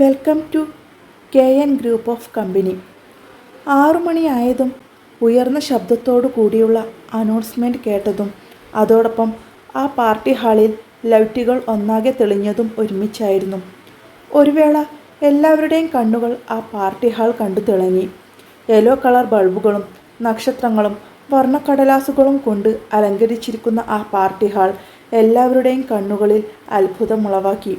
Welcome to K N group of company. ആറു മണിയായതും ഉയർന്ന ശബ്ദത്തോടു കൂടിയുള്ള അനൗൺസ്മെന്റ് കേട്ടതും അതോടൊപ്പം ആ പാർട്ടി ഹാളിൽ ലൈറ്റുകൾ ഒന്നാകെ തെളിഞ്ഞതും ഒരുമിച്ചായിരുന്നു. ഒരു വേള എല്ലാവരുടെയും കണ്ണുകൾ ആ പാർട്ടി ഹാൾ കണ്ടു തിളങ്ങി. യെല്ലോ കളർ ബൾബുകളും നക്ഷത്രങ്ങളും വർണക്കടലാസുകളും കൊണ്ട് അലങ്കരിച്ചിരിക്കുന്ന ആ പാർട്ടി ഹാൾ എല്ലാവരുടെയും കണ്ണുകളിൽ അത്ഭുതമുളവാക്കി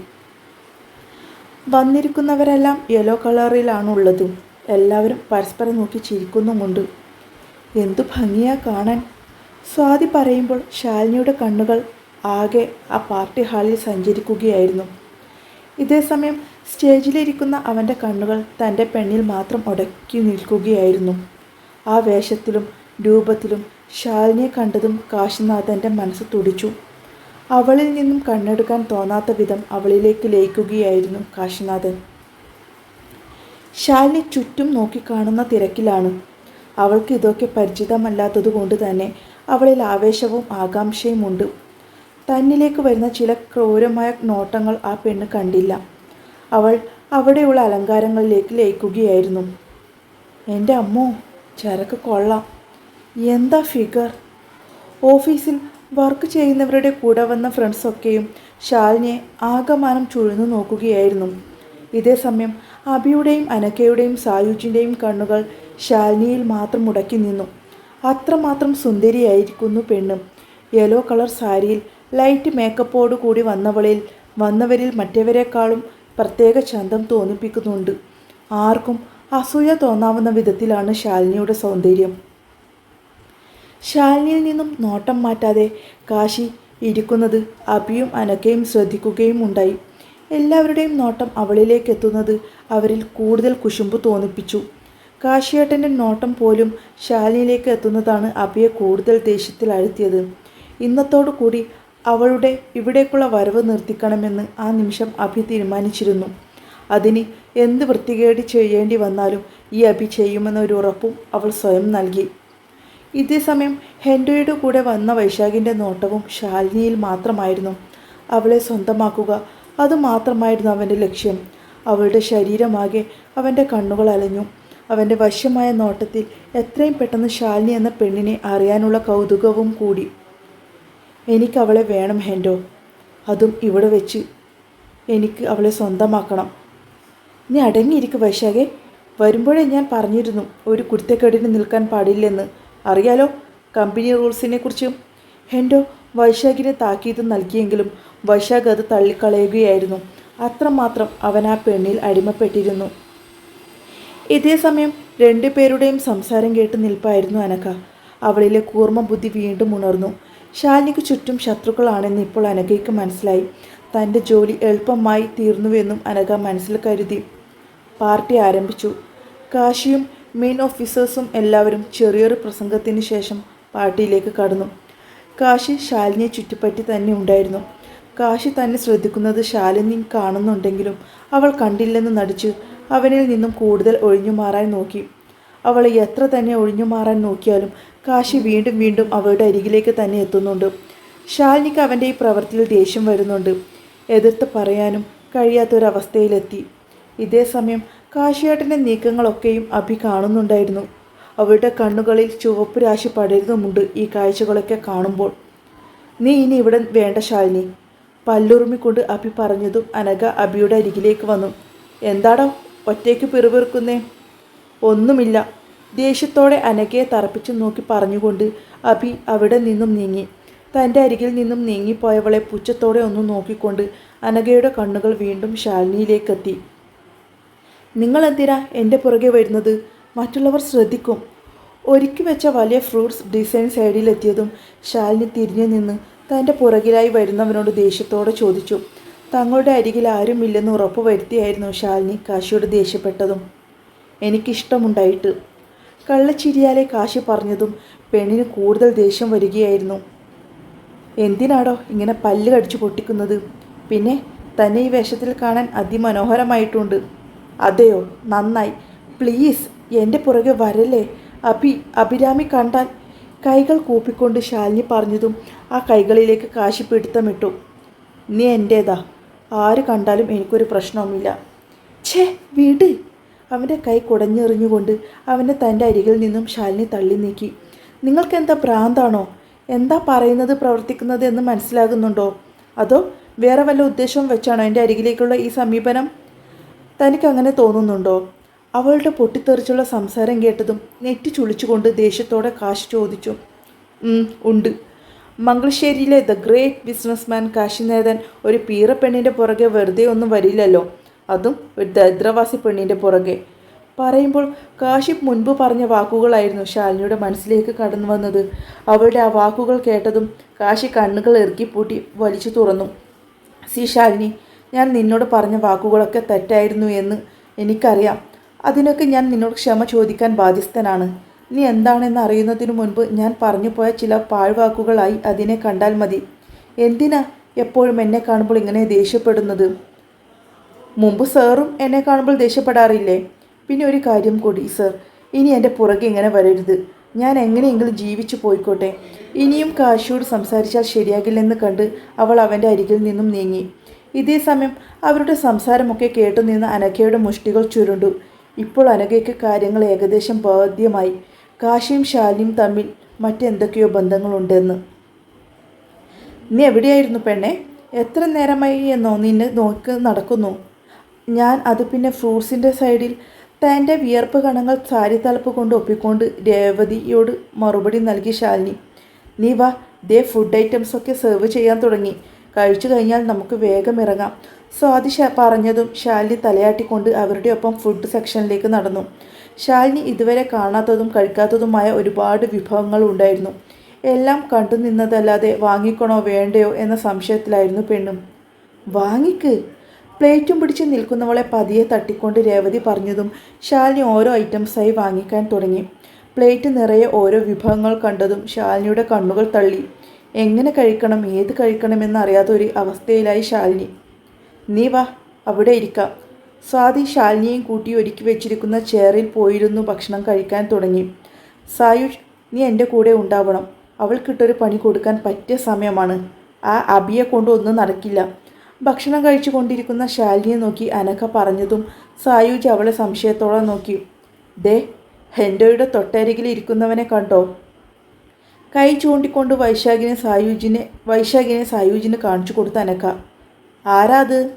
വന്നിരിക്കുന്നവരെല്ലാം യെല്ലോ കളറിലാണുള്ളതും. എല്ലാവരും പരസ്പരം നോക്കി ചിരിക്കുന്നുമുണ്ട്. എന്തു ഭംഗിയാ കാണാൻ. സ്വാതി പറയുമ്പോൾ ശാലിനിയുടെ കണ്ണുകൾ ആകെ ആ പാർട്ടി ഹാളിൽ സഞ്ചരിക്കുകയായിരുന്നു. ഇതേസമയം സ്റ്റേജിലിരിക്കുന്ന അവന്റെ കണ്ണുകൾ തന്റെ പെണ്ണിൽ മാത്രം ഉടക്കി നിൽക്കുകയായിരുന്നു. ആ വേഷത്തിലും രൂപത്തിലും ശാലിനിയെ കണ്ടതും കാശിനാഥന്റെ മനസ്സ് തുടിച്ചു. അവളിൽ നിന്നും കണ്ണെടുക്കാൻ തോന്നാത്ത വിധം അവളിലേക്ക് ലയിക്കുകയായിരുന്നു കാശിനാഥൻ. ശാലിനി ചുറ്റും നോക്കിക്കാണുന്ന തിരക്കിലാണ്. അവൾക്ക് ഇതൊക്കെ പരിചിതമല്ലാത്തതുകൊണ്ട് തന്നെ അവളിൽ ആവേശവും ആകാംക്ഷയും ഉണ്ട്. തന്നിലേക്ക് വരുന്ന ചില ക്രൂരമായ നോട്ടങ്ങൾ ആ പെണ്ണ് കണ്ടില്ല. അവൾ അവിടെയുള്ള അലങ്കാരങ്ങളിലേക്ക് ലയിക്കുകയായിരുന്നു. എന്റെ അമ്മോ ചരക്ക് കൊള്ളാം. എന്താ ഫിഗർ ഓഫീസിൽ വർക്ക് ചെയ്യുന്നവരുടെ കൂടെ വന്ന ഫ്രണ്ട്സൊക്കെയും ശാലിനെ ആകമാനം ചുഴന്നു നോക്കുകയായിരുന്നു. ഇതേസമയം അബിയുടെയും അനക്കയുടെയും സായുജിന്റെയും കണ്ണുകൾ ശാലിനിയിൽ മാത്രം മുടക്കി നിന്നു. അത്രമാത്രം സുന്ദരിയായിരിക്കുന്നു പെണ്ണ്. യെല്ലോ കളർ സാരിയിൽ ലൈറ്റ് മേക്കപ്പോടു കൂടി വന്നവളിൽ വന്നവരിൽ മറ്റവരെക്കാളും പ്രത്യേക ചന്തം തോന്നിപ്പിക്കുന്നുണ്ട്. ആർക്കും അസൂയ തോന്നാവുന്ന വിധത്തിലാണ് ശാലിനിയുടെ സൗന്ദര്യം. ശാലിനിയിൽ നിന്നും നോട്ടം മാറ്റാതെ കാശി ഇരിക്കുന്നത് അബിയും അനക്കയും ശ്രദ്ധിക്കുകയും ഉണ്ടായി. എല്ലാവരുടെയും നോട്ടം അവളിലേക്ക് എത്തുന്നത് അവരിൽ കൂടുതൽ കുശുമ്പ് തോന്നിപ്പിച്ചു. കാശിയേട്ടന്റെ നോട്ടം പോലും ശാലിനിയിലേക്ക് എത്തുന്നതാണ് അബിയെ കൂടുതൽ ദേഷ്യത്തിൽ അഴുത്തിയത്. ഇന്നത്തോടു കൂടി അവളുടെ ഇവിടേക്കുള്ള വരവ് നിർത്തിക്കണമെന്ന് ആ നിമിഷം അഭി തീരുമാനിച്ചിരുന്നു. അതിന് എന്ത് വൃത്തികേട് ചെയ്യേണ്ടി വന്നാലും ഈ അഭി ചെയ്യുമെന്നൊരു ഉറപ്പും അവൾ സ്വയം നൽകി. ഇതേസമയം ഹെൻഡോയുടെ കൂടെ വന്ന വൈശാഖിന്റെ നോട്ടവും ശാലിനിയിൽ മാത്രമായിരുന്നു. അവളെ സ്വന്തമാക്കുക അതുമാത്രമായിരുന്നു അവന്റെ ലക്ഷ്യം. അവളുടെ ശരീരമാകെ അവന്റെ കണ്ണുകൾ അലഞ്ഞു. അവന്റെ വശ്യമായ നോട്ടത്തിൽ എത്രയും പെട്ടെന്ന് ശാലിനി എന്ന പെണ്ണിനെ അറിയാനുള്ള കൗതുകവും കൂടി. എനിക്ക് അവളെ വേണം ഹെൻഡോ അതും ഇവിടെ വെച്ച്. എനിക്ക് അവളെ സ്വന്തമാക്കണം. നീ അടങ്ങിയിരിക്കും വൈശാഖെ. വരുമ്പോഴേ ഞാൻ പറഞ്ഞിരുന്നു ഒരു കുരുത്തക്കേടിന് നിൽക്കാൻ പാടില്ലെന്ന്. അറിയാലോ കമ്പനി റൂൾസിനെ കുറിച്ചും ഹെൻഡോ വൈശാഖിനെ താക്കീത് നൽകിയെങ്കിലും വൈശാഖ് അത് തള്ളിക്കളയുകയായിരുന്നു. അത്രമാത്രം അവൻ ആ പെണ്ണിൽ അടിമപ്പെട്ടിരുന്നു. ഇതേസമയം രണ്ടുപേരുടെയും സംസാരം കേട്ട് നിൽപ്പായിരുന്നു അനക്ക അവളിലെ കൂർമ്മ ബുദ്ധി വീണ്ടും ഉണർന്നു. ശാലിനിക്ക് ചുറ്റും ശത്രുക്കളാണെന്ന് ഇപ്പോൾ അനഘയ്ക്ക് മനസ്സിലായി. തന്റെ ജോലി എളുപ്പമായി തീർന്നുവെന്നും അനക മനസ്സിൽ കരുതി. പാർട്ടി ആരംഭിച്ചു. കാശിയും മെയിൻ ഓഫീസേഴ്സും എല്ലാവരും ചെറിയൊരു പ്രസംഗത്തിന് ശേഷം പാർട്ടിയിലേക്ക് കടന്നു. കാശി ശാലിനിയെ ചുറ്റിപ്പറ്റി തന്നെ ഉണ്ടായിരുന്നു. കാശി തന്നെ ശ്രദ്ധിക്കുന്നത് ശാലിനി കാണുന്നുണ്ടെങ്കിലും അവൾ കണ്ടില്ലെന്ന് നടിച്ച് അവനിൽ നിന്നും കൂടുതൽ ഒഴിഞ്ഞു മാറാൻ നോക്കി. അവൾ എത്ര തന്നെ ഒഴിഞ്ഞു മാറാൻ നോക്കിയാലും കാശി വീണ്ടും വീണ്ടും അവളുടെ അരികിലേക്ക് തന്നെ എത്തുന്നുണ്ട്. ശാലിനിക്ക് അവന്റെ ഈ പ്രവൃത്തിയിൽ ദേഷ്യം വരുന്നുണ്ട്. എതിർത്ത് പറയാനും കഴിയാത്തൊരവസ്ഥയിലെത്തി. ഇതേസമയം കാശിയേട്ടന്റെ നീക്കങ്ങളൊക്കെയും അഭി കാണുന്നുണ്ടായിരുന്നു. അവളുടെ കണ്ണുകളിൽ ചുവപ്പ് രാശി പടരുന്നുമുണ്ട് ഈ കാഴ്ചകളൊക്കെ കാണുമ്പോൾ. നീ ഇനി ഇവിടെ വേണ്ട ശാലിനി പല്ലുറുമിക്കൊണ്ട് അഭി പറഞ്ഞതും അനഘ അഭിയുടെ അരികിലേക്ക് വന്നു. എന്താടോ ഒറ്റയ്ക്ക് പിറുപിറുക്കുന്നേ? ഒന്നുമില്ല ദേഷ്യത്തോടെ അനകയെ തറപ്പിച്ചു നോക്കി പറഞ്ഞുകൊണ്ട് അഭി അവിടെ നിന്നും നീങ്ങി. തന്റെ അരികിൽ നിന്നും നീങ്ങിപ്പോയവളെ പുച്ഛത്തോടെ ഒന്ന് നോക്കിക്കൊണ്ട് അനകയുടെ കണ്ണുകൾ വീണ്ടും ശാലിനിയിലേക്കെത്തി. നിങ്ങൾ എന്തിനാ എന്റെ പുറകെ വരുന്നത്? മറ്റുള്ളവർ ശ്രദ്ധിക്കും. ഒരുക്കി വെച്ച വലിയ ഫ്രൂട്ട്സ് ഡിസൈൻ സൈഡിലെത്തിയതും ശാലിനി തിരിഞ്ഞു നിന്ന് തന്റെ പുറകിലായി വരുന്നവനോട് ദേഷ്യത്തോടെ ചോദിച്ചു. തങ്ങളുടെ അരികിൽ ആരുമില്ലെന്ന് ഉറപ്പ് വരുത്തിയായിരുന്നു ശാലിനി കാശിയോട് ദേഷ്യപ്പെട്ടതും. എനിക്കിഷ്ടമുണ്ടായിട്ട്. കള്ളച്ചിരിയാലെ കാശി പറഞ്ഞതും പെണ്ണിന് കൂടുതൽ ദേഷ്യം വരികയായിരുന്നു. എന്തിനാടോ ഇങ്ങനെ പല്ല് കടിച്ചു പൊട്ടിക്കുന്നത്? പിന്നെ തന്നെ ഈ വേഷത്തിൽ കാണാൻ അതിമനോഹരമായിട്ടുണ്ട്. അതെയോ? നന്നായി. പ്ലീസ് എന്റെ പുറകെ വരല്ലേ? അഭി അഭിരാമി കണ്ടാൽ കൈകൾ കൂപ്പിക്കൊണ്ട് ശാലിനി പറഞ്ഞതും ആ കൈകളിലേക്ക് കാശി പിടുത്തമിട്ടു നീ എന്റേതാ ആര് കണ്ടാലും എനിക്കൊരു പ്രശ്നവുമില്ല. ഛേ വീട്. അവന്റെ കൈ കുടഞ്ഞെറിഞ്ഞുകൊണ്ട് അവനെ തന്റെ അരികിൽ നിന്നും ശാലിനി തള്ളി നീക്കി. നിങ്ങൾക്കെന്താ ഭ്രാന്താണോ? എന്താ പറയുന്നത് പ്രവർത്തിക്കുന്നത് എന്ന് മനസ്സിലാകുന്നുണ്ടോ? അതോ വേറെ വല്ല ഉദ്ദേശവും വെച്ചാണോ എന്റെ അരികിലേക്കുള്ള ഈ സമീപനം? തനിക്ക് അങ്ങനെ തോന്നുന്നുണ്ടോ? അവളുടെ പൊട്ടിത്തെറിച്ചുള്ള സംസാരം കേട്ടതും നെറ്റി ചുളിച്ചുകൊണ്ട് ദേഷ്യത്തോടെ കാശ് ചോദിച്ചു. ഉണ്ട്. മംഗളശ്ശേരിയിലെ ദ ഗ്രേറ്റ് ബിസിനസ്മാൻ കാശിനേതൻ ഒരു പീറപ്പെണ്ണിന്റെ പുറകെ വെറുതെ ഒന്നും വരില്ലല്ലോ. അതും ഒരു ദരിദ്രവാസി പെണ്ണിന്റെ പുറകെ. പറയുമ്പോൾ കാശി മുൻപ് പറഞ്ഞ വാക്കുകളായിരുന്നു ശാലിനിയുടെ മനസ്സിലേക്ക് കടന്നു വന്നത്. അവളുടെ ആ വാക്കുകൾ കേട്ടതും കാശി കണ്ണുകൾ ഇറുക്കിപ്പൂട്ടി വലിച്ചു തുറന്നു. സി ശാലിനി ഞാൻ നിന്നോട് പറഞ്ഞ വാക്കുകളൊക്കെ തെറ്റായിരുന്നു എന്ന് എനിക്കറിയാം. അതിനൊക്കെ ഞാൻ നിന്നോട് ക്ഷമ ചോദിക്കാൻ ബാധ്യസ്ഥനാണ്. നീ എന്താണെന്ന് അറിയുന്നതിനു മുൻപ് ഞാൻ പറഞ്ഞു പോയ ചില പാഴ്വാക്കുകളായി അതിനെ കണ്ടാൽ മതി. എന്തിനാ എപ്പോഴും എന്നെ കാണുമ്പോൾ ഇങ്ങനെ ദേഷ്യപ്പെടുന്നത്? മുമ്പ് സാറും എന്നെ കാണുമ്പോൾ ദേഷ്യപ്പെടാറില്ലേ? പിന്നെ ഒരു കാര്യം കൂടി സർ. ഇനി എന്റെ പുറകെ ഇങ്ങനെ വരരുത്. ഞാൻ എങ്ങനെയെങ്കിലും ജീവിച്ചു പോയിക്കോട്ടെ. ഇനിയും കാശിയോട് സംസാരിച്ചാൽ ശരിയാകില്ലെന്ന് കണ്ട് അവൾ അവന്റെ അരികിൽ നിന്നും നീങ്ങി. ഇതേ സമയം അവരുടെ സംസാരമൊക്കെ കേട്ടുനിന്ന് അനഘയുടെ മുഷ്ടികൾ ചുരുണ്ടു. ഇപ്പോൾ അനഘയ്ക്ക് കാര്യങ്ങൾ ഏകദേശം ബോധ്യമായി. കാശിയും ശാലിനിയും തമ്മിൽ മറ്റെന്തൊക്കെയോ ബന്ധങ്ങളുണ്ടെന്ന്. നീ എവിടെയായിരുന്നു പെണ്ണെ? എത്ര നേരമായി എന്നോ നിന്നെ നോക്കി നടക്കുന്നു. ഞാൻ അത് പിന്നെ ഫ്രൂട്ട്സിന്റെ സൈഡിൽ തന്റെ വിയർപ്പ് കണങ്ങൾ സാരി തലപ്പ് കൊണ്ട് ഒപ്പിക്കൊണ്ട് രേവതിയോട് മറുപടി നൽകി ശാലിനി. നീ വാ ദേ ഫുഡ് ഐറ്റംസൊക്കെ സെർവ് ചെയ്യാൻ തുടങ്ങി. കഴിച്ചു കഴിഞ്ഞാൽ നമുക്ക് വേഗം ഇറങ്ങാം. സ്വാതി പറഞ്ഞതും ശാലിനി തലയാട്ടിക്കൊണ്ട് അവരുടെ ഒപ്പം ഫുഡ് സെക്ഷനിലേക്ക് നടന്നു. ശാലിനി ഇതുവരെ കാണാത്തതും കഴിക്കാത്തതുമായ ഒരുപാട് വിഭവങ്ങൾ ഉണ്ടായിരുന്നു. എല്ലാം കണ്ടു നിന്നതല്ലാതെ വാങ്ങിക്കണോ വേണ്ടയോ എന്ന സംശയത്തിലായിരുന്നു പെണ്ണും. വാങ്ങിക്ക്. പ്ലേറ്റും പിടിച്ച് നിൽക്കുന്നവളെ പതിയെ തട്ടിക്കൊണ്ട് രേവതി പറഞ്ഞതും ശാലിനി ഓരോ ഐറ്റംസായി വാങ്ങിക്കാൻ തുടങ്ങി. പ്ലേറ്റ് നിറയെ ഓരോ വിഭവങ്ങൾ കണ്ടതും ശാലിനിയുടെ കണ്ണുകൾ തള്ളി. എങ്ങനെ കഴിക്കണം ഏത് കഴിക്കണമെന്നറിയാത്ത ഒരു അവസ്ഥയിലായി ശാലിനി. നീ വാ അവിടെ ഇരിക്കാം. സ്വാതി ശാലിനിയും കൂട്ടി ഒരുക്കി വെച്ചിരിക്കുന്ന ചെയറിൽ പോയിരുന്നു ഭക്ഷണം കഴിക്കാൻ തുടങ്ങി. സായുഷ് നീ എന്റെ കൂടെ ഉണ്ടാവണം. അവൾക്കിട്ടൊരു പണി കൊടുക്കാൻ പറ്റിയ സമയമാണ്. ആ അബിയെ കൊണ്ട് ഒന്നും നടക്കില്ല. ഭക്ഷണം കഴിച്ചു കൊണ്ടിരിക്കുന്ന ശാലിനിയെ നോക്കി അനഘ പറഞ്ഞതും സായുജ് അവളെ സംശയത്തോടെ നോക്കി. ദേ ഹെൻഡോയുടെ തൊട്ടരികിൽ ഇരിക്കുന്നവനെ കണ്ടോ? കൈ ചൂണ്ടിക്കൊണ്ട് വൈശാഖിനെ സായുജിനെ വൈശാഖിനെ സായുജിന് കാണിച്ചു കൊടുത്ത അനക്ക ആരാ അത്?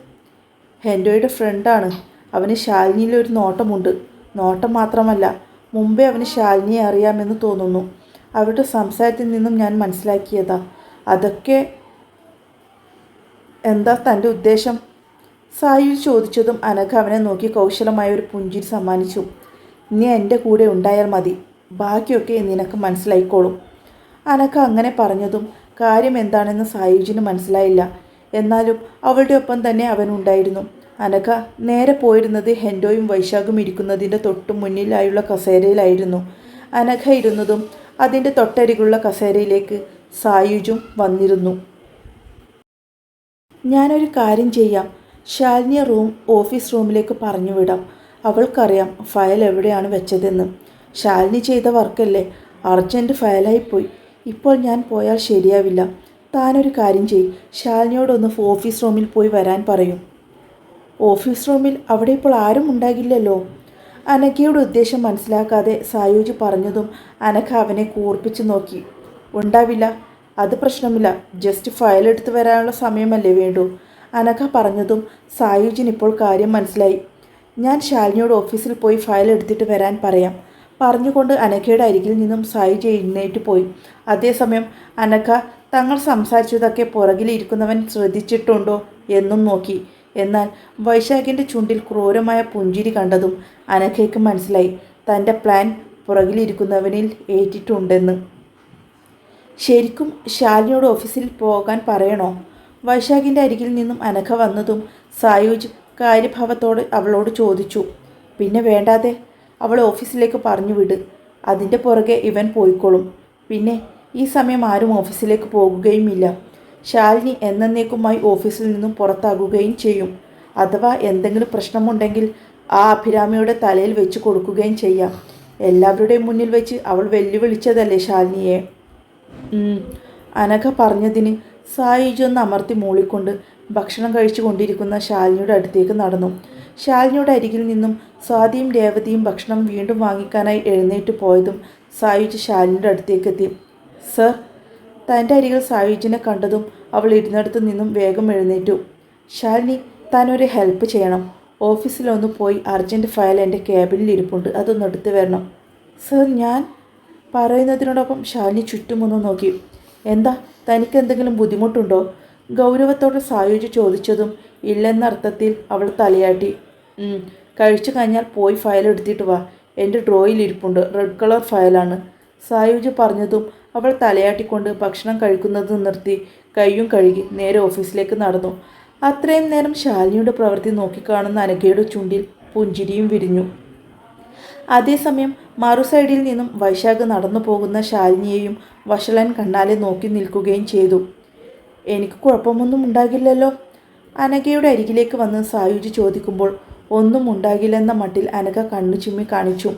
ഹെൻഡോയുടെ ഫ്രണ്ടാണ് അവന് ശാലിനിയിൽ ഒരു നോട്ടമുണ്ട്. നോട്ടം മാത്രമല്ല മുമ്പേ അവന് ശാലിനിയെ അറിയാമെന്ന് തോന്നുന്നു. അവരുടെ സംസാരത്തിൽ നിന്നും ഞാൻ മനസ്സിലാക്കിയതാ. അതൊക്കെ എന്താ തന്റെ ഉദ്ദേശം? സായു ചോദിച്ചതും അനഘ അവനെ നോക്കി കൗശലമായ ഒരു പുഞ്ചിരി സമ്മാനിച്ചു. നീ എന്റെ കൂടെ ഉണ്ടായാൽ മതി. ബാക്കിയൊക്കെ നിനക്ക് മനസ്സിലായിക്കോളും. അനഘ അങ്ങനെ പറഞ്ഞതും കാര്യം എന്താണെന്ന് സായുജിന് മനസ്സിലായില്ല. എന്നാലും അവളുടെ ഒപ്പം തന്നെ അവൻ ഉണ്ടായിരുന്നു. അനക്ക നേരെ പോയിരുന്നത് ഹെൻഡോയും വൈശാഖും ഇരിക്കുന്നതിന്റെ തൊട്ടു മുന്നിലായുള്ള കസേരയിലായിരുന്നു. അനഘ ഇരുന്നതും അതിന്റെ തൊട്ടരികുള്ള കസേരയിലേക്ക് സായുജും വന്നിരുന്നു. ഞാനൊരു കാര്യം ചെയ്യാം. ശാലിനിയ റൂം ഓഫീസ് റൂമിലേക്ക് പറഞ്ഞു വിടാം അവൾക്കറിയാം ഫയൽ എവിടെയാണ് വെച്ചതെന്ന്. ശാലിനി ചെയ്ത വർക്കല്ലേ? അർജന്റ് ഫയലായിപ്പോയി. ഇപ്പോൾ ഞാൻ പോയാൽ ശരിയാവില്ല. താനൊരു കാര്യം ചെയ് ശാലിനിയോടൊന്ന് ഓഫീസ് റൂമിൽ പോയി വരാൻ പറയും. ഓഫീസ് റൂമിൽ അവിടെ ഇപ്പോൾ ആരും ഉണ്ടാകില്ലല്ലോ. അനഘയുടെ ഉദ്ദേശം മനസ്സിലാക്കാതെ സായൂജ് പറഞ്ഞതും അനഘ അവനെ കൂർപ്പിച്ച് നോക്കി. ഉണ്ടാവില്ല. അത് പ്രശ്നമില്ല. ജസ്റ്റ് ഫയൽ എടുത്തു വരാനുള്ള സമയമല്ലേ വേണ്ടൂ. അനഘ പറഞ്ഞതും സായുജിന് ഇപ്പോൾ കാര്യം മനസ്സിലായി. ഞാൻ ശാലിനിയോട് ഓഫീസിൽ പോയി ഫയൽ എടുത്തിട്ട് വരാൻ പറയാം. പറഞ്ഞുകൊണ്ട് അനഘയുടെ അരികിൽ നിന്നും സായുജ് എഴുന്നേറ്റ് പോയി. അതേസമയം അനഘ തങ്ങൾ സംസാരിച്ചതൊക്കെ പുറകിലിരിക്കുന്നവൻ ശ്രദ്ധിച്ചിട്ടുണ്ടോ? എന്നും നോക്കി. എന്നാൽ വൈശാഖിന്റെ ചുണ്ടിൽ ക്രൂരമായ പുഞ്ചിരി കണ്ടതും അനഘയ്ക്ക് മനസ്സിലായി തന്റെ പ്ലാൻ പുറകിലിരിക്കുന്നവനിൽ ഏറ്റിട്ടുണ്ടെന്ന്. ശരിക്കും ശാലിനോട് ഓഫീസിൽ പോകാൻ പറയണോ? വൈശാഖിന്റെ അരികിൽ നിന്നും അനഘ വന്നതും സായുജ് കാര്യഭാവത്തോട് അവളോട് ചോദിച്ചു. പിന്നെ വേണ്ടാതെ അവളെ ഓഫീസിലേക്ക് പറഞ്ഞു വിട്. അതിന്റെ പുറകെ ഇവൻ പോയിക്കോളും. പിന്നെ ഈ സമയം ആരും ഓഫീസിലേക്ക് പോകുകയുമില്ല. ശാലിനി എന്നേക്കുമായി ഓഫീസിൽ നിന്നും പുറത്താകുകയും ചെയ്യും. അഥവാ എന്തെങ്കിലും പ്രശ്നമുണ്ടെങ്കിൽ ആ അഭിരാമിയുടെ തലയിൽ വെച്ച് കൊടുക്കുകയും ചെയ്യാം. എല്ലാവരുടെയും മുന്നിൽ വെച്ച് അവൾ വെല്ലുവിളിച്ചതല്ലേ ശാലിനിയെ. അനഘ പറഞ്ഞതിന് സായിജൊന്ന് അമർത്തി മൂളിക്കൊണ്ട് ഭക്ഷണം കഴിച്ചു കൊണ്ടിരിക്കുന്ന ശാലിനിയുടെ അടുത്തേക്ക് നടന്നു. ശാലിനിയുടെ അരികിൽ നിന്നും സ്വാതിയും രേവതിയും ഭക്ഷണം വീണ്ടും വാങ്ങിക്കാനായി എഴുന്നേറ്റ് പോയതും സായുജ് ശാലിനിയുടെ അടുത്തേക്ക് എത്തി സർ തന്റെ അരികിൽ സായുജിനെ കണ്ടതും അവൾ ഇരുന്നിടത്തു നിന്നും വേഗം എഴുന്നേറ്റു. ശാലിനി താനൊരു ഹെൽപ്പ് ചെയ്യണം. ഓഫീസിലൊന്ന് പോയി അർജന്റ് ഫയൽ എന്റെ ക്യാബിനിൽ ഇരിപ്പുണ്ട്. അതൊന്ന് എടുത്തു വരണം. സർ ഞാൻ പറയുന്നതിനോടൊപ്പം ശാലിനി ചുറ്റുമൊന്ന് നോക്കി. എന്താ തനിക്ക് എന്തെങ്കിലും ബുദ്ധിമുട്ടുണ്ടോ? ഗൗരവത്തോടെ സായുജ് ചോദിച്ചതും ഇല്ലെന്ന അർത്ഥത്തിൽ അവൾ തലയാട്ടി. "ഉം, കഴിച്ചു കഴിഞ്ഞാൽ പോയി ഫയൽ എടുത്തിട്ട് വാ. എന്റെ ഡ്രോയിൽ ഇരിപ്പുണ്ട്. റെഡ് കളർ ഫയലാണ് സായുജ് പറഞ്ഞതും അവൾ തലയാട്ടിക്കൊണ്ട് ഭക്ഷണം കഴിക്കുന്നത് നിർത്തി. കൈയും കഴുകി നേരെ ഓഫീസിലേക്ക് നടന്നു. അത്രയും നേരം ശാലിനിയുടെ പ്രവൃത്തി നോക്കിക്കാണുന്ന അനഘയുടെ ചുണ്ടിൽ പുഞ്ചിരിയും വിരിഞ്ഞു. അതേസമയം മറു സൈഡിൽ നിന്നും വൈശാഖ് നടന്നു പോകുന്ന ശാലിനിയെയും വഷളൻ കണ്ണാലെ നോക്കി നിൽക്കുകയും ചെയ്തു. എനിക്ക് കുഴപ്പമൊന്നും ഉണ്ടാകില്ലല്ലോ? അനഘയുടെ അരികിലേക്ക് വന്ന് സായുജ് ചോദിക്കുമ്പോൾ ഒന്നും ഉണ്ടാകില്ലെന്ന മട്ടിൽ അനക കണ്ണു ചിമ്മി കാണിച്ചു.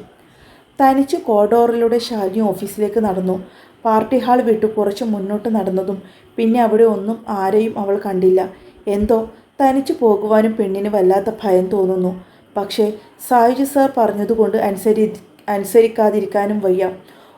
തനിച്ച് കോഡോറിലൂടെ ശാലിനി ഓഫീസിലേക്ക് നടന്നു. പാർട്ടി ഹാൾ വിട്ടു കുറച്ച് മുന്നോട്ട് നടന്നതും പിന്നെ അവിടെ ഒന്നും ആരെയും അവൾ കണ്ടില്ല. എന്തോ തനിച്ചു പോകുവാനും പെണ്ണിന് വല്ലാത്ത ഭയം തോന്നുന്നു. പക്ഷേ സായുജ് സാർ പറഞ്ഞതുകൊണ്ട് അനുസരി അനുസരിക്കാതിരിക്കാനും വയ്യ.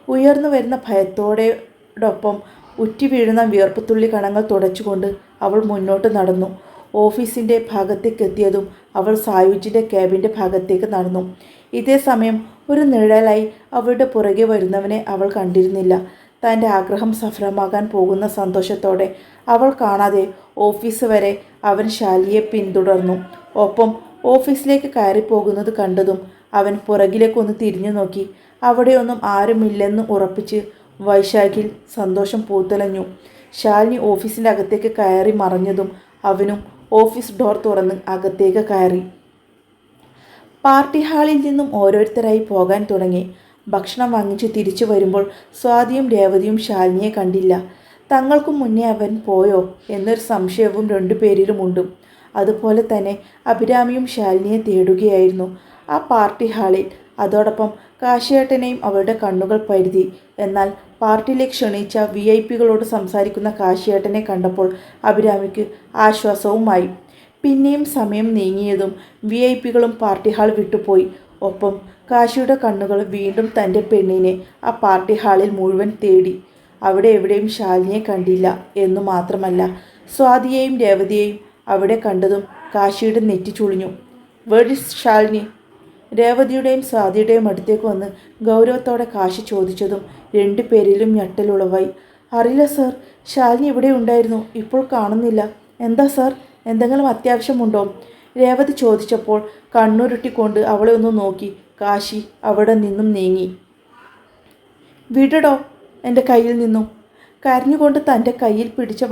ഉയർന്നു വരുന്ന ഭയത്തോടെയോടൊപ്പം ഉറ്റി വീഴുന്ന വിയർപ്പുത്തുള്ളി കണങ്ങൾ തുടച്ചുകൊണ്ട് അവൾ മുന്നോട്ട് നടന്നു. ഓഫീസിന്റെ ഭാഗത്തേക്ക് എത്തിയതും അവൾ സായുജിന്റെ ക്യാബിന്റെ ഭാഗത്തേക്ക് നടന്നു. ഇതേ സമയം ഒരു നിഴലായി അവളുടെ പുറകെ വരുന്നവനെ അവൾ കണ്ടിരുന്നില്ല. തന്റെ ആഗ്രഹം സഫലമാകാൻ പോകുന്ന സന്തോഷത്തോടെ അവൾ കാണാതെ ഓഫീസ് വരെ അവൻ ശാലിയെ പിന്തുടർന്നു. ഒപ്പം ഓഫീസിലേക്ക് കയറിപ്പോകുന്നത് കണ്ടതും അവൻ പുറകിലേക്കൊന്ന് തിരിഞ്ഞു നോക്കി. അവിടെയൊന്നും ആരുമില്ലെന്ന് ഉറപ്പിച്ച് വൈശാഖിൽ സന്തോഷം പൂത്തലഞ്ഞു. ശാലിനി ഓഫീസിന്റെ അകത്തേക്ക് കയറി മറഞ്ഞതും അവനും ഓഫീസ് ഡോർ തുറന്ന് അകത്തേക്ക് കയറി. പാർട്ടി ഹാളിൽ നിന്നും ഓരോരുത്തരായി പോകാൻ തുടങ്ങി. ഭക്ഷണം വാങ്ങിച്ച് തിരിച്ചു വരുമ്പോൾ സ്വാതിയും രേവതിയും ശാലിനിയെ കണ്ടില്ല. തങ്ങൾക്കും മുന്നേ അവൻ പോയോ എന്നൊരു സംശയവും രണ്ടുപേരിലുമുണ്ട് അതുപോലെ തന്നെ അഭിരാമിയും ശാലിനിയെ തേടുകയായിരുന്നു. ആ പാർട്ടി ഹാളിൽ അതോടൊപ്പം കാശിയേട്ടനെയും അവരുടെ കണ്ണുകൾ പരുതി എന്നാൽ പാർട്ടിയിലേക്ക് ക്ഷണിച്ച വി ഐ പികളോട് സംസാരിക്കുന്ന കാശിയേട്ടനെ കണ്ടപ്പോൾ അഭിരാമിക്ക് ആശ്വാസവുമായി. പിന്നെയും സമയം നീങ്ങിയതും വി ഐ പികളും പാർട്ടി ഹാൾ വിട്ടുപോയി. ഒപ്പം കാശിയുടെ കണ്ണുകൾ വീണ്ടും തന്റെ പെണ്ണിനെ ആ പാർട്ടി ഹാളിൽ മുഴുവൻ തേടി. അവിടെ എവിടെയും ശാലിനിയെ കണ്ടില്ല എന്നു മാത്രമല്ല സ്വാതിയെയും രേവതിയെയും അവിടെ കണ്ടതും കാശിയുടെ നെറ്റി ചുളിഞ്ഞു. വേർഡ് ഇസ് ശാലിനി രേവതിയുടെയും സ്വാതിയുടെയും അടുത്തേക്ക് വന്ന് ഗൗരവത്തോടെ കാശി ചോദിച്ചതും രണ്ടു പേരിലും ഞെട്ടലുളവായി. അറിയില്ല സർ. ശാലിനി ഇവിടെ ഉണ്ടായിരുന്നു. ഇപ്പോൾ കാണുന്നില്ല. എന്താ സാർ? എന്തെങ്കിലും അത്യാവശ്യമുണ്ടോ? രേവതി ചോദിച്ചപ്പോൾ കണ്ണുരുട്ടിക്കൊണ്ട് അവളെ ഒന്ന് നോക്കി. കാശി അവിടെ നിന്നും നീങ്ങി. വിടടോ എന്റെ കയ്യിൽ നിന്നും. കരഞ്ഞുകൊണ്ട് തന്റെ കയ്യിൽ പിടിച്ച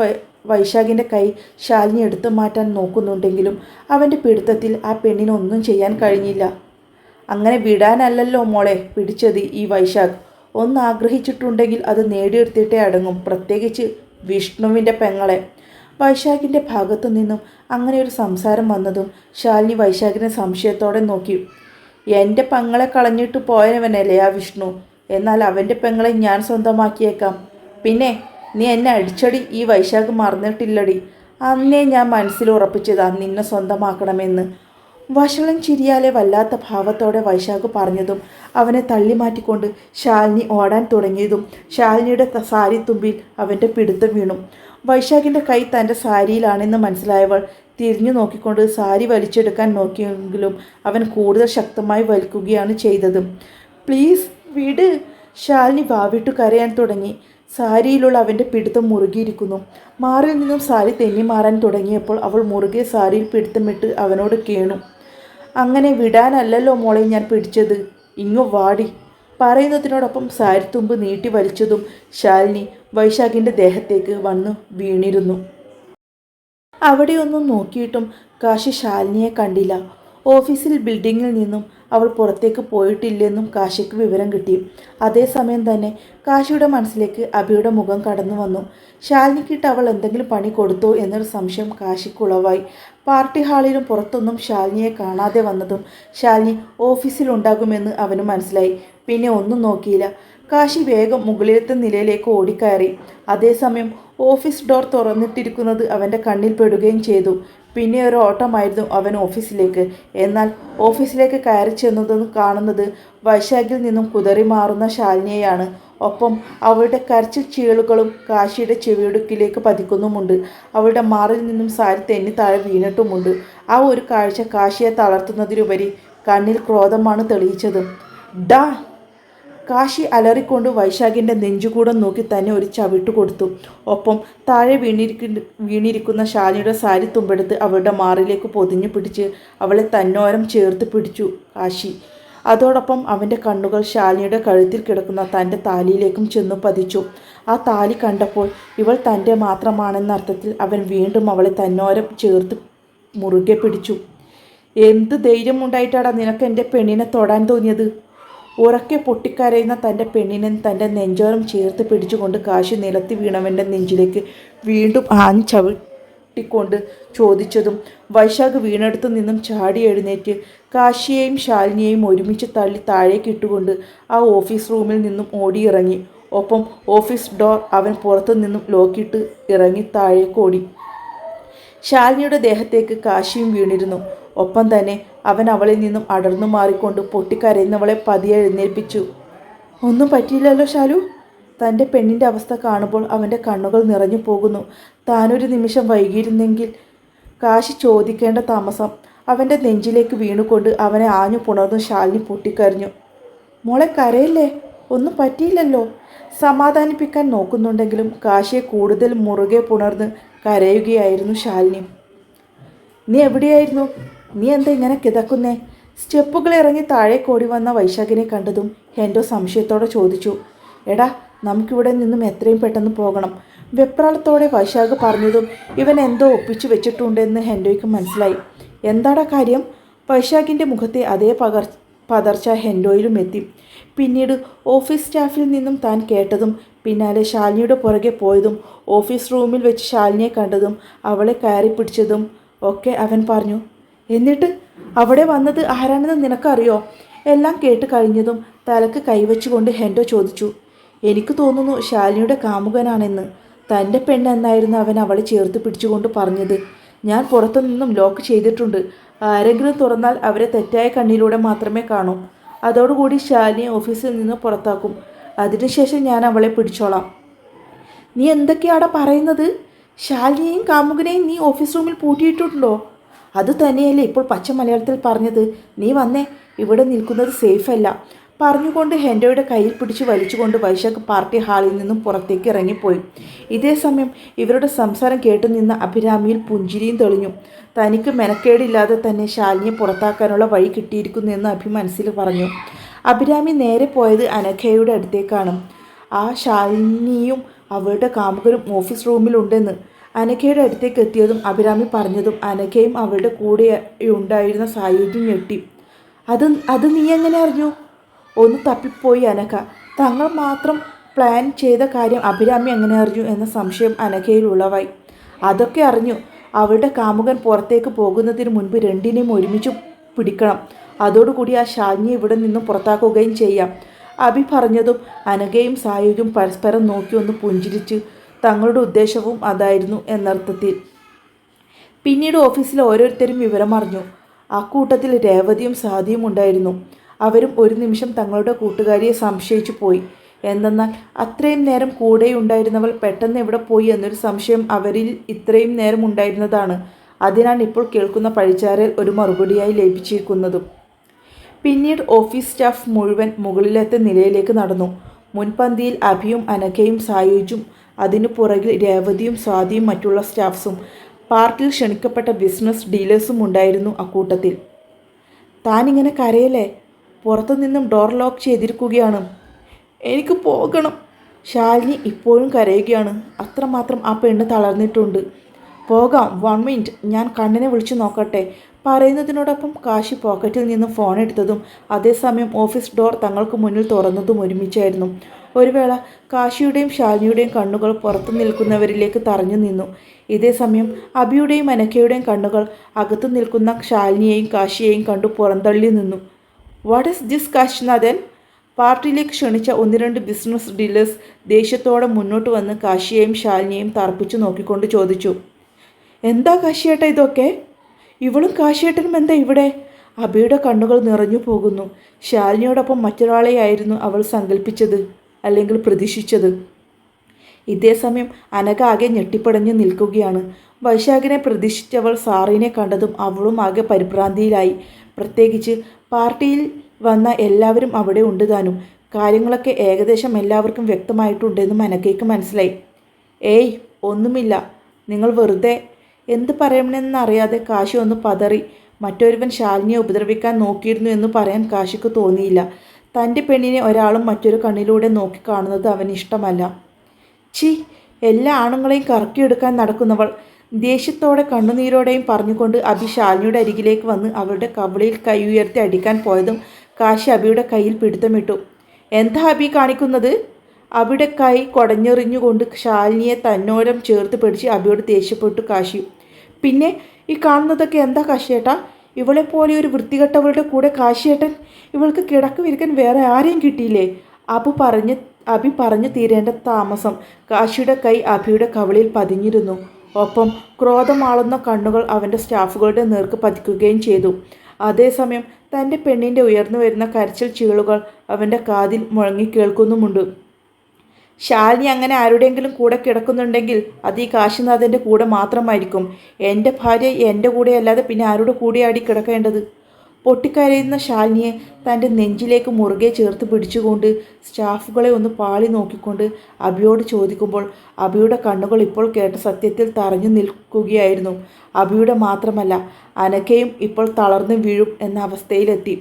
വൈശാഖിന്റെ കൈ ശാലിനി എടുത്തു മാറ്റാൻ നോക്കുന്നുണ്ടെങ്കിലും അവന്റെ പിടുത്തത്തിൽ ആ പെണ്ണിനൊന്നും ചെയ്യാൻ കഴിഞ്ഞില്ല. അങ്ങനെ വിടാനല്ലല്ലോ മോളെ പിടിച്ചത് ഈ വൈശാഖ്. ഒന്ന് ആഗ്രഹിച്ചിട്ടുണ്ടെങ്കിൽ അത് നേടിയെടുത്തിട്ടേ അടങ്ങും പ്രത്യേകിച്ച് വിഷ്ണുവിന്റെ പെങ്ങളെ. വൈശാഖിന്റെ ഭാഗത്തു നിന്നും അങ്ങനെ ഒരു സംസാരം വന്നതും ശാലിനി വൈശാഖിനെ സംശയത്തോടെ നോക്കി. എന്റെ പെങ്ങളെ കളഞ്ഞിട്ട് പോയവനല്ലേ ആ വിഷ്ണു? എന്നാൽ അവന്റെ പെങ്ങളെ ഞാൻ സ്വന്തമാക്കിയേക്കാം. പിന്നെ നീ എന്നെ അടിച്ചടി ഈ വൈശാഖ് മറന്നിട്ടില്ലടി. അന്നേ ഞാൻ മനസ്സിൽ ഉറപ്പിച്ചതാ നിന്നെ സ്വന്തമാക്കണമെന്ന്. വഷളൻ ചിരിയാലെ വല്ലാത്ത ഭാവത്തോടെ വൈശാഖ് പറഞ്ഞതും അവനെ തള്ളി മാറ്റിക്കൊണ്ട് ശാലിനി ഓടാൻ തുടങ്ങിയതും ശാലിനിയുടെ സാരി തുമ്പിൽ അവന്റെ പിടുത്തം വീണു. വൈശാഖിന്റെ കൈ തന്റെ സാരിയിലാണെന്ന് മനസ്സിലായവൾ തിരിഞ്ഞു നോക്കിക്കൊണ്ട് സാരി വലിച്ചെടുക്കാൻ നോക്കിയെങ്കിലും അവൻ കൂടുതൽ ശക്തമായി വലിക്കുകയാണ് ചെയ്തത്. പ്ലീസ് വിട് ശാലിനി വാവിട്ടു കരയാൻ തുടങ്ങി. സാരിയിലുള്ള അവന്റെ പിടുത്തം മുറുകിയിരിക്കുന്നു. മാറിൽ നിന്നും സാരി തെന്നി മാറാൻ തുടങ്ങിയപ്പോൾ അവൾ മുറുകെ സാരിയിൽ പിടുത്തമിട്ട് അവനോട് കേണു. അങ്ങനെ വിടാനല്ലല്ലോ മോളെ ഞാൻ പിടിച്ചത്. ഇങ്ങു വാടി. പറയുന്നതിനോടൊപ്പം സാരിത്തുമ്പ് നീട്ടി വലിച്ചതും ശാലിനി വൈശാഖിന്റെ ദേഹത്തേക്ക് വന്നു വീണിരുന്നു. അവിടെയൊന്നും നോക്കിയിട്ടും കാശി ശാലിനിയെ കണ്ടില്ല. ഓഫീസിൽ ബിൽഡിങ്ങിൽ നിന്നും അവൾ പുറത്തേക്ക് പോയിട്ടില്ലെന്നും കാശിക്ക് വിവരം കിട്ടി. അതേസമയം തന്നെ കാശിയുടെ മനസ്സിലേക്ക് അഭിയുടെ മുഖം കടന്നു വന്നു ശാലിനിക്കിട്ട് അവൾ എന്തെങ്കിലും പണി കൊടുത്തോ എന്നൊരു സംശയം കാശിക്ക് ഉളവായി പാർട്ടി ഹാളിലും പുറത്തൊന്നും ശാലിനിയെ കാണാതെ വന്നതും ശാലിനി ഓഫീസിലുണ്ടാകുമെന്ന് അവന് മനസ്സിലായി. പിന്നെ ഒന്നും നോക്കിയില്ല. കാശി വേഗം മുകളിലത്തെ നിലയിലേക്ക് ഓടിക്കയറി. അതേസമയം ഓഫീസ് ഡോർ തുറന്നിട്ടിരിക്കുന്നത് അവന്റെ കണ്ണിൽ പെടുകയും ചെയ്തു. പിന്നെ ഒരു ഓട്ടമായിരുന്നു അവൻ ഓഫീസിലേക്ക്. എന്നാൽ ഓഫീസിലേക്ക് കയറി ചെന്നതെന്ന് കാണുന്നത് വൈശാഖിൽ നിന്നും കുതറി മാറുന്ന ശാലിനിയെയാണ്. ഒപ്പം അവളുടെ കരച്ചിൽ ചീളുകളും കാശിയുടെ ചെവിയൊടുക്കിലേക്ക് പതിക്കുന്നുമുണ്ട്. അവളുടെ മാറിൽ നിന്നും സാരി തെന്നി താഴെ വീണിട്ടുമുണ്ട്. ആ ഒരു കാഴ്ച കാശിയെ തളർത്തുന്നതിലുപരി കണ്ണിൽ ക്രോധമാണ് തെളിയിച്ചത്. ഡാ! കാശി അലറിക്കൊണ്ട് വൈശാഖിന്റെ നെഞ്ചുകൂടം നോക്കി തന്നെ ഒരു ചവിട്ട് കൊടുത്തു. ഒപ്പം താഴെ വീണിരിക്കുന്ന വീണിരിക്കുന്ന ഷാലിയുടെ സാരി തുമ്പെടുത്ത് അവളുടെ മാറിലേക്ക് പൊതിഞ്ഞു പിടിച്ച് അവളെ തന്നോരം ചേർത്ത് പിടിച്ചു. കാശി അതോടൊപ്പം അവന്റെ കണ്ണുകൾ ശാലിനിയുടെ കഴുത്തിൽ കിടക്കുന്ന തന്റെ താലിയിലേക്കും ചെന്നു പതിച്ചു. ആ താലി കണ്ടപ്പോൾ ഇവൾ തന്റെ മാത്രമാണെന്ന അർത്ഥത്തിൽ അവൻ വീണ്ടും അവളെ തന്നോരം ചേർത്ത് മുറുകെ പിടിച്ചു. എന്ത് ധൈര്യം ഉണ്ടായിട്ടാണ് നിനക്ക് എന്റെ പെണ്ണിനെ തൊടാൻ തോന്നിയത്? ഉറക്കെ പൊട്ടിക്കരയുന്ന തന്റെ പെണ്ണിനെ തന്റെ നെഞ്ചോരം ചേർത്ത് പിടിച്ചുകൊണ്ട് കാശി നിലത്തി വീണവന്റെ നെഞ്ചിലേക്ക് വീണ്ടും ആഞ്ഞ് ചവിട്ടിക്കൊണ്ട് ചോദിച്ചതും വൈശാഖ് വീണെടുത്തു നിന്നും ചാടി എഴുന്നേറ്റ് കാശിയെയും ശാലിനിയെയും ഒരുമിച്ച് തള്ളി താഴേക്കിട്ടുകൊണ്ട് ആ ഓഫീസ് റൂമിൽ നിന്നും ഓടിയിറങ്ങി. ഒപ്പം ഓഫീസ് ഡോർ അവൻ പുറത്തു നിന്നും ലോക്കിട്ട് ഇറങ്ങി താഴേക്ക് ഓടി. ശാലിനിയുടെ ദേഹത്തേക്ക് കാശിയും വീണിരുന്നു. ഒപ്പം തന്നെ അവൻ അവളിൽ നിന്നും അടർന്നു മാറിക്കൊണ്ട് പൊട്ടിക്കരയുന്നവളെ പതിയെ എഴുന്നേൽപ്പിച്ചു. ഒന്നും പറ്റിയില്ലല്ലോ ശാലു. തന്റെ പെണ്ണിന്റെ അവസ്ഥ കാണുമ്പോൾ അവന്റെ കണ്ണുകൾ നിറഞ്ഞു പോകുന്നു. താനൊരു നിമിഷം വൈകിയിരുന്നെങ്കിൽ കാശി ചോദിക്കേണ്ട താമസം അവന്റെ നെഞ്ചിലേക്ക് വീണുകൊണ്ട് അവനെ ആഞ്ഞു പുണർന്നു ശാലിനി പൊട്ടിക്കരഞ്ഞു. മോളെ കരയല്ലേ? ഒന്നും പറ്റിയില്ലല്ലോ. സമാധാനിപ്പിക്കാൻ നോക്കുന്നുണ്ടെങ്കിലും കാശിയെ കൂടുതൽ മുറുകെ പുണർന്ന് കരയുകയായിരുന്നു ശാലിനി. നീ എവിടെയായിരുന്നു? നീ എന്താ ഇങ്ങനെ കിതക്കുന്നേ? സ്റ്റെപ്പുകൾ ഇറങ്ങി താഴേക്കോടി വന്ന വൈശാഖിനെ കണ്ടതും ഹെൻഡോ സംശയത്തോടെ ചോദിച്ചു. എടാ നമുക്കിവിടെ നിന്നും എത്രയും പെട്ടെന്ന് പോകണം. വെപ്രാളത്തോടെ വൈശാഖ് പറഞ്ഞതും ഇവൻ എന്തോ ഒപ്പിച്ചു വെച്ചിട്ടുണ്ടെന്ന് ഹെൻഡോയ്ക്ക് മനസ്സിലായി. എന്താടാ കാര്യം? വൈശാഖിന്റെ മുഖത്തെ അതേ പകർ പതർച്ച ഹെൻഡോയിലും എത്തി. പിന്നീട് ഓഫീസ് സ്റ്റാഫിൽ നിന്നും താൻ കേട്ടതും പിന്നാലെ ശാലിനിയുടെ പുറകെ പോയതും ഓഫീസ് റൂമിൽ വെച്ച് ശാലിനിയെ കണ്ടതും അവളെ കയറി പിടിച്ചതും ഒക്കെ അവൻ പറഞ്ഞു. എന്നിട്ട്? അവിടെ വന്നത് ആരാണെന്ന് നിനക്കറിയോ? എല്ലാം കേട്ട് കഴിഞ്ഞതും തലക്ക് കൈവച്ചുകൊണ്ട് ഹെൻഡോ ചോദിച്ചു. എനിക്ക് തോന്നുന്നു ശാലിനിയുടെ കാമുകനാണെന്ന്. തന്റെ പെണ്ണെന്നായിരുന്നു അവൻ അവളെ ചേർത്ത് പിടിച്ചുകൊണ്ട് പറഞ്ഞത്. ഞാൻ പുറത്തു നിന്നും ലോക്ക് ചെയ്തിട്ടുണ്ട്. ആരെങ്കിലും തുറന്നാൽ അവരെ തെറ്റായ കണ്ണിലൂടെ മാത്രമേ കാണൂ. അതോടുകൂടി ശാലിനിയെ ഓഫീസിൽ നിന്ന് പുറത്താക്കും. അതിനുശേഷം ഞാൻ അവളെ പിടിച്ചോളാം. നീ എന്തൊക്കെയാടാ പറയുന്നത്? ശാലിനിയെയും കാമുകനെയും നീ ഓഫീസ് റൂമിൽ പൂട്ടിയിട്ടുണ്ടോ? അത് തന്നെയല്ലേ ഇപ്പോൾ പച്ച മലയാളത്തിൽ പറഞ്ഞത്. നീ വന്നേ. ഇവിടെ നിൽക്കുന്നത് സേഫ് അല്ല. പറഞ്ഞുകൊണ്ട് ഹെൻഡോയുടെ കയ്യിൽ പിടിച്ച് വലിച്ചുകൊണ്ട് വൈശാഖ് പാർട്ടി ഹാളിൽ നിന്നും പുറത്തേക്ക് ഇറങ്ങിപ്പോയി. ഇതേ സമയം ഇവരുടെ സംസാരം കേട്ടു നിന്ന അഭിരാമിയിൽ പുഞ്ചിരിയും തെളിഞ്ഞു. തനിക്ക് മെനക്കേടില്ലാതെ തന്നെ ശാലിനിയെ പുറത്താക്കാനുള്ള വഴി കിട്ടിയിരിക്കുന്നു എന്ന് അഭി മനസ്സിൽ പറഞ്ഞു. അഭിരാമി നേരെ പോയത് അനഘയുടെ അടുത്തേക്കാണ്. ആ ശാലിനിയും അവളുടെ കാമുകരും ഓഫീസ് റൂമിലുണ്ടെന്ന് അനഘയുടെ അടുത്തേക്ക് എത്തിയതും അഭിരാമി പറഞ്ഞതും അനഘയും അവളുടെ കൂടെ ഉണ്ടായിരുന്ന സായുജ്യം ഞെട്ടി. അത് അത് നീ എങ്ങനെ അറിഞ്ഞു? ഒന്ന് തപ്പിപ്പോയി അനഘ. തങ്ങൾ മാത്രം പ്ലാൻ ചെയ്ത കാര്യം അഭിരാമി എങ്ങനെ അറിഞ്ഞു എന്ന സംശയം അനഘയിൽ ഉളവായി അതൊക്കെ അറിഞ്ഞു അവളുടെ കാമുകൻ പുറത്തേക്ക് പോകുന്നതിന് മുൻപ് രണ്ടിനെയും ഒരുമിച്ച് പിടിക്കണം. അതോടുകൂടി ആ ശാലിനിയെ ഇവിടെ നിന്നും പുറത്താക്കുകയും ചെയ്യാം. അഭി പറഞ്ഞതും അനഘയും സായുജും പരസ്പരം നോക്കി ഒന്ന് പുഞ്ചിരിച്ച് തങ്ങളുടെ ഉദ്ദേശവും അതായിരുന്നു എന്നർത്ഥത്തിൽ. പിന്നീട് ഓഫീസിലെ ഓരോരുത്തരും വിവരമറിഞ്ഞു. ആ കൂട്ടത്തിൽ രേവതിയും സാദിയും ഉണ്ടായിരുന്നു. അവരും ഒരു നിമിഷം തങ്ങളുടെ കൂട്ടുകാരിയെ സംശയിച്ചു പോയി. എന്തെന്നാൽ അത്രയും നേരം കൂടെ ഉണ്ടായിരുന്നവൾ പെട്ടെന്ന് എവിടെ പോയി എന്നൊരു സംശയം അവരിൽ ഇത്രയും നേരം ഉണ്ടായിരുന്നതാണ്. അതിനാണ് ഇപ്പോൾ കേൾക്കുന്ന പഴിച്ചാരൽ ഒരു മറുപടിയായി ലഭിച്ചിരിക്കുന്നതും പിന്നീട് ഓഫീസ് സ്റ്റാഫ് മുഴുവൻ മുകളിലത്തെ നിലയിലേക്ക് നടന്നു. മുൻപന്തിയിൽ അഭിയും അനഘയും സായുജും അതിനു പുറകിൽ രേവതിയും സ്വാതിയും മറ്റുള്ള സ്റ്റാഫ്സും പാർട്ടിയിൽ ക്ഷണിക്കപ്പെട്ട ബിസിനസ് ഡീലേഴ്സും ഉണ്ടായിരുന്നു അക്കൂട്ടത്തിൽ. താനിങ്ങനെ കരയല്ലേ? പുറത്തു നിന്നും ഡോർ ലോക്ക് ചെയ്തിരിക്കുകയാണ്. എനിക്ക് പോകണം. ശാലിനി ഇപ്പോഴും കരയുകയാണ്. അത്രമാത്രം ആ പെണ്ണ് തളർന്നിട്ടുണ്ട്. പോകാം വൺ മിനിറ്റ് ഞാൻ കണ്ണിനെ വിളിച്ചു നോക്കട്ടെ. പറയുന്നതിനോടൊപ്പം കാശി പോക്കറ്റിൽ നിന്ന് ഫോൺ എടുത്തതും അതേസമയം ഓഫീസ് ഡോർ തങ്ങൾക്ക് മുന്നിൽ തുറന്നതും ഒരുമിച്ചായിരുന്നു. ഒരു വേള കാശിയുടെയും ശാലിനിയുടെയും കണ്ണുകൾ പുറത്തു നിൽക്കുന്നവരിലേക്ക് തറഞ്ഞു നിന്നു. ഇതേ സമയം അബിയുടെയും അനക്കയുടെയും കണ്ണുകൾ അകത്തു നിൽക്കുന്ന ശാലിനിയെയും കാശിയെയും കണ്ടു പുറന്തള്ളി നിന്നു. വാട്ട് ഈസ് ദിസ് കാശിനാഥൻ പാർട്ടിയിലേക്ക് ക്ഷണിച്ച ഒന്ന് രണ്ട് ബിസിനസ് ഡീലേഴ്സ് ദേഷ്യത്തോടെ മുന്നോട്ട് വന്ന് കാശിയെയും ശാലിനിയെയും തർപ്പിച്ചു നോക്കിക്കൊണ്ട് ചോദിച്ചു. എന്താ കാശിയേട്ട ഇതൊക്കെ? ഇവളും കാശിയേട്ടനും എന്താ ഇവിടെ? അബിയുടെ കണ്ണുകൾ നിറഞ്ഞു പോകുന്നു. ശാലിനിയോടൊപ്പം മറ്റൊരാളെയായിരുന്നു അവൾ സങ്കല്പിച്ചത് അല്ലെങ്കിൽ പ്രതീക്ഷിച്ചത്. ഇതേസമയം അനക ആകെ ഞെട്ടിപ്പടഞ്ഞു നിൽക്കുകയാണ്. വൈശാഖിനെ പ്രതീക്ഷിച്ചവൾ സാറിനെ കണ്ടതും അവളും ആകെ പരിഭ്രാന്തിയിലായി. പ്രത്യേകിച്ച് പാർട്ടിയിൽ വന്ന എല്ലാവരും അവിടെ ഉണ്ട് താനും. കാര്യങ്ങളൊക്കെ ഏകദേശം എല്ലാവർക്കും വ്യക്തമായിട്ടുണ്ടെന്ന് മനക്കേക്ക് മനസ്സിലായി. ഏയ് ഒന്നുമില്ല. നിങ്ങൾ വെറുതെ എന്ത് പറയണമെന്നറിയാതെ കാശി ഒന്ന് പതറി മറ്റൊരുവൻ ശാലിനിയെ ഉപദ്രവിക്കാൻ നോക്കിയിരുന്നു എന്ന് പറയാൻ കാശിക്ക് തോന്നിയില്ല. തന്റെ പെണ്ണിനെ ഒരാളും മറ്റൊരു കണ്ണിലൂടെ നോക്കി കാണുന്നത് അവന് ഇഷ്ടമല്ല. ചി എല്ലാ ആണുങ്ങളെയും കറക്കിയെടുക്കാൻ നടക്കുന്നവൾ ദേഷ്യത്തോടെ കണ്ണുനീരോടെയും പറഞ്ഞുകൊണ്ട് അബി ശാലിനിയുടെ അരികിലേക്ക് വന്ന് അവളുടെ കബളിയിൽ കൈ ഉയർത്തി അടിക്കാൻ പോയതും കാശി അബിയുടെ കയ്യിൽ പിടുത്തമിട്ടു. എന്താ അബി കാണിക്കുന്നത്? അബിയുടെ കൈ കൊടഞ്ഞെറിഞ്ഞുകൊണ്ട് ശാലിനിയെ തന്നോരം ചേർത്ത് പിടിച്ച് അബിയോട് ദേഷ്യപ്പെട്ടു കാശി പിന്നെ ഈ കാണുന്നതൊക്കെ എന്താ കാശിയേട്ടാ? ഇവളെ പോലെ ഒരു വൃത്തികെട്ടവളുടെ കൂടെ കാശിയേട്ടൻ ഇവൾക്ക് കിടക്ക് വിരിക്കാൻ വേറെ ആരെയും കിട്ടിയില്ലേ? അബു പറഞ്ഞ് അബി പറഞ്ഞു തീരേണ്ട താമസം കാശിയുടെ കൈ അഭിയുടെ കവളിയിൽ പതിഞ്ഞിരുന്നു. ഒപ്പം ക്രോധമാളുന്ന കണ്ണുകൾ അവന്റെ സ്റ്റാഫുകളുടെ നേർക്ക് പതിക്കുകയും ചെയ്തു. അതേസമയം തന്റെ പെണ്ണിന്റെ ഉയർന്നു വരുന്ന കരച്ചിൽ ചീളുകൾ അവന്റെ കാതിൽ മുഴങ്ങി കേൾക്കുന്നുമുണ്ട്. ശാലിനി അങ്ങനെ ആരുടെയെങ്കിലും കൂടെ കിടക്കുന്നുണ്ടെങ്കിൽ അത് ഈ കാശിനാഥന്റെ കൂടെ മാത്രമായിരിക്കും. എന്റെ ഭാര്യ എന്റെ കൂടെ അല്ലാതെ പിന്നെ ആരുടെ കൂടെയാടി കിടക്കേണ്ടത്? പൊട്ടിക്കരയുന്ന ശാലിനിയെ തന്റെ നെഞ്ചിലേക്ക് മുറുകെ ചേർത്ത് പിടിച്ചുകൊണ്ട് സ്റ്റാഫുകളെ ഒന്ന് പാളി നോക്കിക്കൊണ്ട് അബിയോട് ചോദിക്കുമ്പോൾ അബിയുടെ കണ്ണുകൾ ഇപ്പോൾ കേട്ട സത്യത്തിൽ തറഞ്ഞു നിൽക്കുകയായിരുന്നു. അബിയുടെ മാത്രമല്ല അനക്കയും ഇപ്പോൾ തളർന്നു വീഴും എന്ന അവസ്ഥയിലെത്തി.